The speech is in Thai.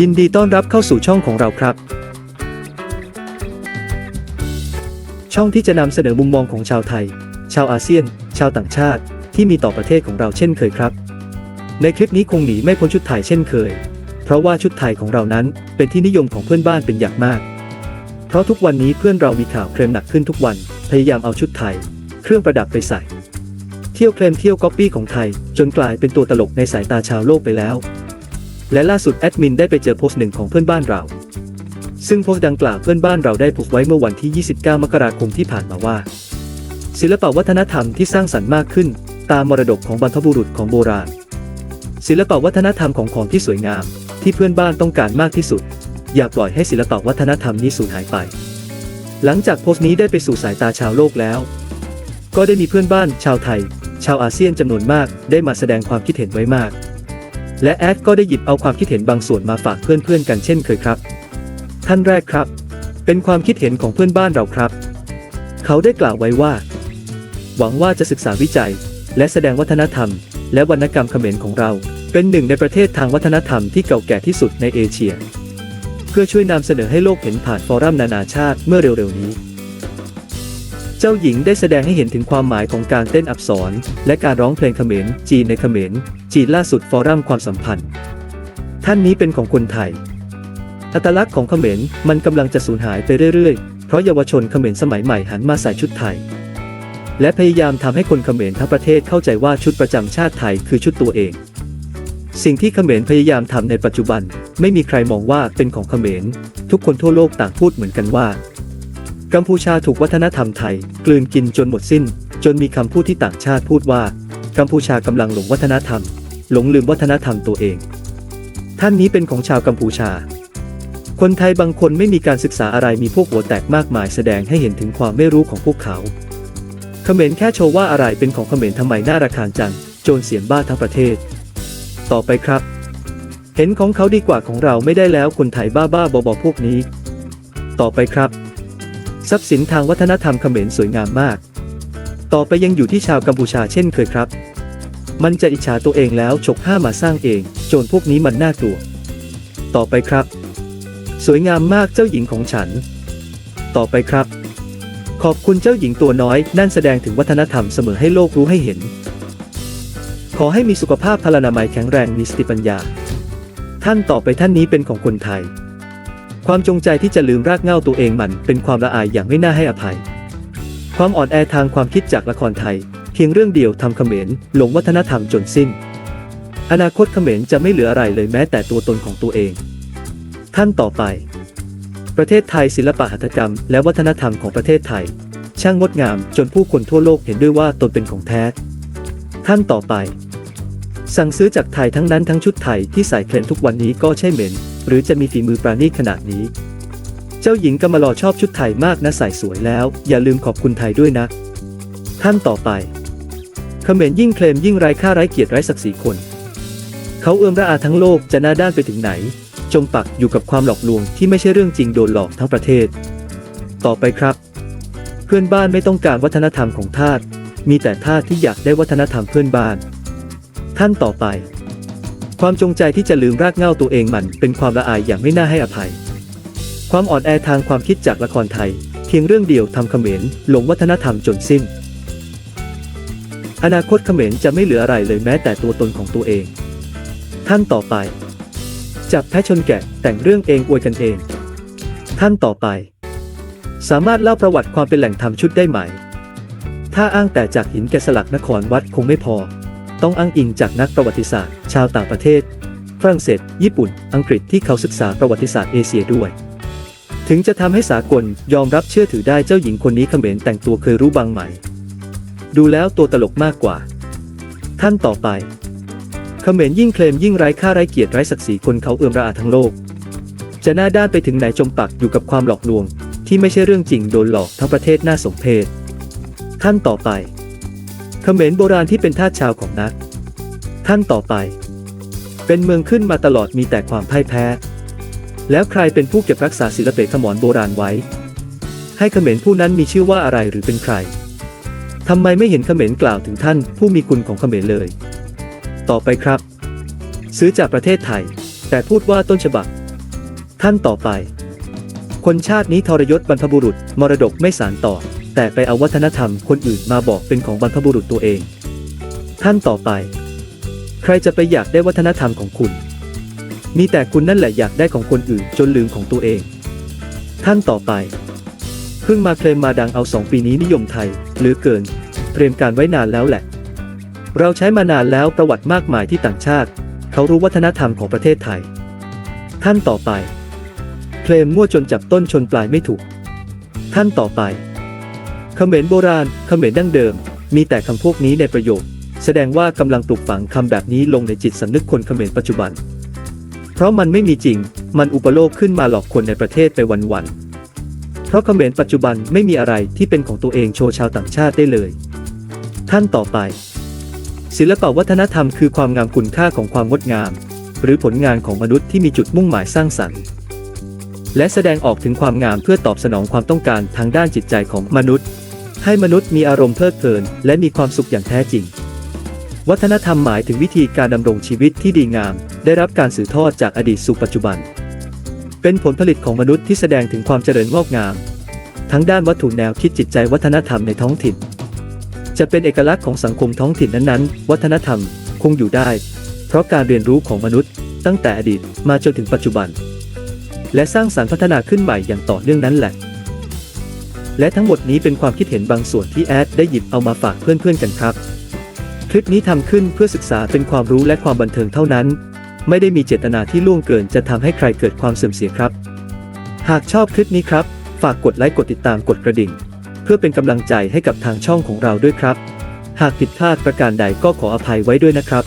ยินดีต้อนรับเข้าสู่ช่องของเราครับ ช่องที่จะนำเสนอมุมมองของชาวไทย ชาวอาเซียน ชาวต่างชาติ ที่มีต่อประเทศของเราเช่นเคยครับ ในคลิปนี้คงหนีไม่พ้นชุดไทยเช่นเคย เพราะว่าชุดไทยของเรานั้นเป็นที่นิยมของเพื่อนบ้านเป็นอย่างมาก เพราะทุกวันนี้เพื่อนเรามีข่าวเคลมหนักขึ้นทุกวัน พยายามเอาชุดไทย เครื่องประดับไปใส่ เที่ยวเคลมเที่ยวก๊อปปี้ของไทย จนกลายเป็นตัวตลกในสายตาชาวโลกไปแล้ว และล่าสุดแอดมินได้ไปเจอโพสต์หนึ่งของเพื่อนบ้านเรา ซึ่งโพสต์ดังกล่าวเพื่อนบ้านเราได้โพสต์ไว้เมื่อวันที่ 29 มกราคมที่ผ่านมาว่า ศิลปวัฒนธรรมที่สร้างสรรค์มากขึ้น ตามมรดกของบรรพบุรุษของโบราณ ศิลปวัฒนธรรมของของที่สวยงาม ที่เพื่อนบ้านต้องการมากที่สุด อย่าปล่อยให้ศิลปวัฒนธรรมนี้สูญหายไป หลังจากโพสต์นี้ได้ไปสู่สายตาชาวโลกแล้ว ก็ได้มีเพื่อนบ้านชาวไทย ชาวอาเซียนจำนวนมากได้มาแสดงความคิดเห็นไว้มาก และแอดก็ได้หยิบเอาความคิดเห็นบางส่วนมาฝากเพื่อนๆกันเช่นเคยครับ ท่านแรกครับ เป็นความคิดเห็นของเพื่อนบ้านเราครับ เขาได้กล่าวไว้ว่า หวังว่าจะศึกษาวิจัย และแสดงวัฒนธรรม และวรรณกรรมเขมรของเรา เป็นหนึ่งในประเทศทางวัฒนธรรมที่เก่าแก่ที่สุดในเอเชีย เพื่อช่วยนำเสนอให้โลกเห็นผ่านฟอรัมนานาชาติเมื่อเร็วๆนี้ จ้าหญิงได้แสดงให้เห็นถึงความหมายของการเต้นอักษร และการร้องเพลงเขมร จีนในเขมร จีนล่าสุดฟอรัมความสัมพันธ์ ท่านนี้เป็นของคนไทย อัตลักษณ์ของเขมรมันกำลังจะสูญหายไปเรื่อยๆ เพราะเยาวชนเขมรสมัยใหม่หันมาใส่ชุดไทย และพยายามทำให้คนเขมรทั้งประเทศเข้าใจว่าชุดประจำชาติไทยคือชุดตัวเอง สิ่งที่เขมรพยายามทำในปัจจุบัน ไม่มีใครมองว่าเป็นของเขมร ทุกคนทั่วโลกต่างพูดเหมือนกันว่า กัมพูชาถูกวัฒนธรรมไทย กลืนกินจนหมดสิ้น จนมีคำพูดที่ต่างชาติพูดว่า กัมพูชากำลังหลงวัฒนธรรม หลงลืมวัฒนธรรมตัวเอง ท่านนี้เป็นของชาวกัมพูชา คนไทยบางคนไม่มีการศึกษาอะไรมีพวกหัวแตกมากมายแสดงให้เห็นถึงความไม่รู้ของพวกเขาเขมรแค่โชว์ว่าอะไรเป็นของเขมรทำไมน่าระคางจังโจรเสียนบ้าทั้งประเทศ ต่อไปครับ เห็นของเขาดีกว่าของเราไม่ได้แล้วคนไทยบ้าบ้าๆบอๆพวกนี้ ต่อไปครับ ทรัพย์สินทางวัฒนธรรมเขมรสวยงามมาก ต่อไปยังอยู่ที่ชาวกัมพูชาเช่นเคยครับ มันจะอิจฉาตัวเองแล้วฉกห้ามาสร้างเอง โจรพวกนี้มันน่ากลัว ต่อไปครับ สวยงามมากเจ้าหญิงของฉัน ต่อไปครับ ขอบคุณเจ้าหญิงตัวน้อย นั่นแสดงถึงวัฒนธรรมเสมอให้โลกรู้ให้เห็น ขอให้มีสุขภาพพลานามัยแข็งแรงมีสติปัญญา ท่านต่อไปท่านนี้เป็นของคนไทย ความจงใจที่จะลืมรากเหง้าตัวเองมันเป็นความละอายอย่างไม่น่าให้อภัย ความอ่อนแอทางความคิดจากละครไทย เพียงเรื่องเดียวทำเขมรหลงวัฒนธรรมจนสิ้น อนาคตเขมรจะไม่เหลืออะไรเลยแม้แต่ตัวตนของตัวเอง ท่านต่อไป ประเทศไทยศิลปะหัตถกรรม และวัฒนธรรมของประเทศไทย ช่างงดงามจนผู้คนทั่วโลกเห็นด้วยว่าตนเป็นของแท้ ท่านต่อไป สั่งซื้อจากไทยทั้งนั้นทั้งชุดไทยที่ใส่เคลนทุกวันนี้ก็ใช่เหม็น หรือจะมีฝีมือปราณีตขนาดนี้ เจ้าหญิงกำมะลอชอบชุดไทยมากนะใส่สวยแล้ว อย่าลืมขอบคุณไทยด้วยนะท่านต่อไปเขมรยิ่งเคลมยิ่งไร้ค่าไร้เกียรติไร้ศักดิ์ศรีคน เขาเอื้อมระอาทั้งโลกจะหน้าด้านไปถึงไหน จมปักอยู่กับความหลอกลวงที่ไม่ใช่เรื่องจริงโดนหลอกทั้งประเทศ ต่อไปครับ เพื่อนบ้านไม่ต้องการวัฒนธรรมของทาสมีแต่ทาสที่อยากได้วัฒนธรรมเพื่อนบ้าน ท่านต่อไป ความจงใจที่จะลืมรากเหง้าตัวเองมันเป็นความละอายอย่างไม่น่าให้อภัย ความอ่อนแอทางความคิดจากละครไทย เพียงเรื่องเดียวทำเขมรหลงวัฒนธรรมจนสิ้น อนาคตเขมรจะไม่เหลืออะไรเลยแม้แต่ตัวตนของตัวเอง ท่านต่อไป จับแพชนแกะแต่งเรื่องเองอวยกันเอง ท่านต่อไป สามารถเล่าประวัติความเป็นแหล่งทำชุดได้ไหม ถ้าอ้างแต่จากหินแกะสลักนครวัดคงไม่พอ ต้องอ้างอิงจากนักประวัติศาสตร์ ชาวต่างประเทศ ฝรั่งเศส ญี่ปุ่น อังกฤษที่เขาศึกษาประวัติศาสตร์เอเชียด้วย ถึงจะทำให้สากลยอมรับเชื่อถือได้เจ้าหญิงคนนี้เขมรแต่งตัวเคยรู้บางไหม ดูแล้วตัวตลกมากกว่า ท่านต่อไปเขมรยิ่งเคลมยิ่งไร้ค่าไร้เกียรติไร้ศักดิ์ศรีคนเขาเอื้อมระอาทั้งโลก จะหน้าด้านไปถึงไหนจมปักอยู่กับความหลอกลวง ที่ไม่ใช่เรื่องจริงโดนหลอกทั้งประเทศน่าสมเพชท่านต่อไป เขมรโบราณที่เป็นทาสชาวของนัก ท่านต่อไป เป็นเมืองขึ้นมาตลอดมีแต่ความพ่ายแพ้ แล้วใครเป็นผู้เก็บรักษาศิลปะขมรโบราณไว้ ให้เขมรผู้นั้นมีชื่อว่าอะไรหรือเป็นใครทำไมไม่เห็นเขมรกล่าวถึงท่านผู้มีคุณของเขมรเลย ต่อไปครับ ซื้อจากประเทศไทย แต่พูดว่าต้นฉบับ ท่านต่อไป คนชาตินี้ทรยศบรรพบุรุษ มรดกไม่สานต่อ แต่ไปเอาวัฒนธรรมคนอื่นมาบอกเป็นของบรรพบุรุษตัวเอง ท่านต่อไป ใครจะไปอยากได้วัฒนธรรมของคุณ มีแต่คุณนั่นแหละอยากได้ของคนอื่นจนลืมของตัวเอง ท่านต่อไป เพิ่งมาเคลมมาดังเอาสองปีนี้นิยมไทย หรือเกิน เตรียมการไว้นานแล้วแหละ เราใช้มานานแล้วประวัติมากมายที่ต่างชาติ เขารู้วัฒนธรรมของประเทศไทย ท่านต่อไป เคลมมั่วจนจับต้นชนปลายไม่ถูก ท่านต่อไป เขมรโบราณเขมรดั้งเดิม มีแต่คำพวกนี้ในประโยค แสดงว่ากำลังปลูกฝังคำแบบนี้ลงในจิตสำนึกคนเขมรปัจจุบัน เพราะมันไม่มีจริง มันอุปโลกขึ้นมาหลอกคนในประเทศไปวันๆ เพราะเขมรปัจจุบันไม่มีอะไรที่เป็นของตัวเองโชว์ชาวต่างชาติได้เลย ท่านต่อไป ศิลปวัฒนธรรมคือความงามคุณค่าของความงดงาม หรือผลงานของมนุษย์ที่มีจุดมุ่งหมายสร้างสรรค์และแสดงออกถึงความงามเพื่อตอบสนองความต้องการทางด้านจิตใจของมนุษย์ ให้มนุษย์มีอารมณ์เพลิดเพลิน และมีความสุขอย่างแท้จริง วัฒนธรรมหมายถึงวิธีการดำรงชีวิตที่ดีงาม ได้รับการสืบทอดจากอดีตสู่ปัจจุบัน เป็นผลผลิตของมนุษย์ที่แสดงถึงความเจริญงอกงาม ทั้งด้านวัตถุแนวคิดจิตใจวัฒนธรรมในท้องถิ่น จะเป็นเอกลักษณ์ของสังคมท้องถิ่นนั้นๆ วัฒนธรรมคงอยู่ได้ เพราะการเรียนรู้ของมนุษย์ ตั้งแต่อดีตมาจนถึงปัจจุบัน และสร้างสรรค์พัฒนาขึ้นใหม่อย่างต่อเนื่องนั้นแหละ และทั้งหมดนี้เป็นความคิดเห็นบางส่วนที่แอดได้หยิบเอามาฝากเพื่อนๆกันครับ คลิปนี้ทำขึ้นเพื่อศึกษาเป็นความรู้และความบันเทิงเท่านั้น ไม่ได้มีเจตนาที่ล่วงเกินจะทำให้ใครเกิดความเสื่อมเสียครับ หากชอบคลิปนี้ครับ ฝากกดไลค์กดติดตามกดกระดิ่ง เพื่อเป็นกำลังใจให้กับทางช่องของเราด้วยครับ หากผิดพลาดประการใดก็ขออภัยไว้ด้วยนะครับ